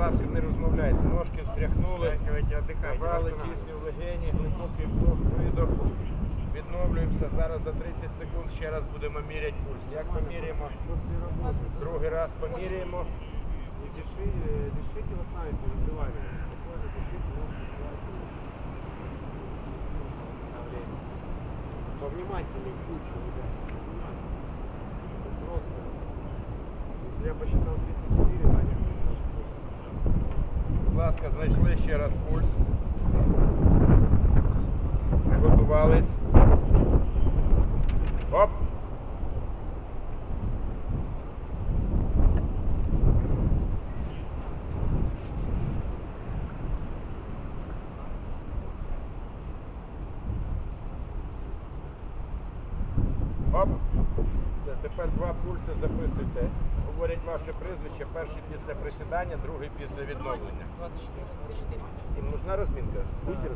ласка, не розмовляйте. Ножки встряхнули, набрали кисню в легені, глибокий вдох, видох. Відновлюємося. Зараз за 30 секунд ще раз будемо міряти пульс. Як ми міряємо? Другий раз поміряємо. Не дыши, э, дышите вот сами, не разбивайте. Спокойно дышите, но не разбивайте. Давление. Повнимательнее к пульсу, ребят. Внимательно. Это Просто. Если я посчитал 34, Таня может Будь ласка, знайшли ще раз пульс. Приготувались. Оп! Оп! Тепер два пульси записуйте. Говорять ваше прізвище, перший після присідання, другий після відновлення. І нужна розмінка. Разминаться?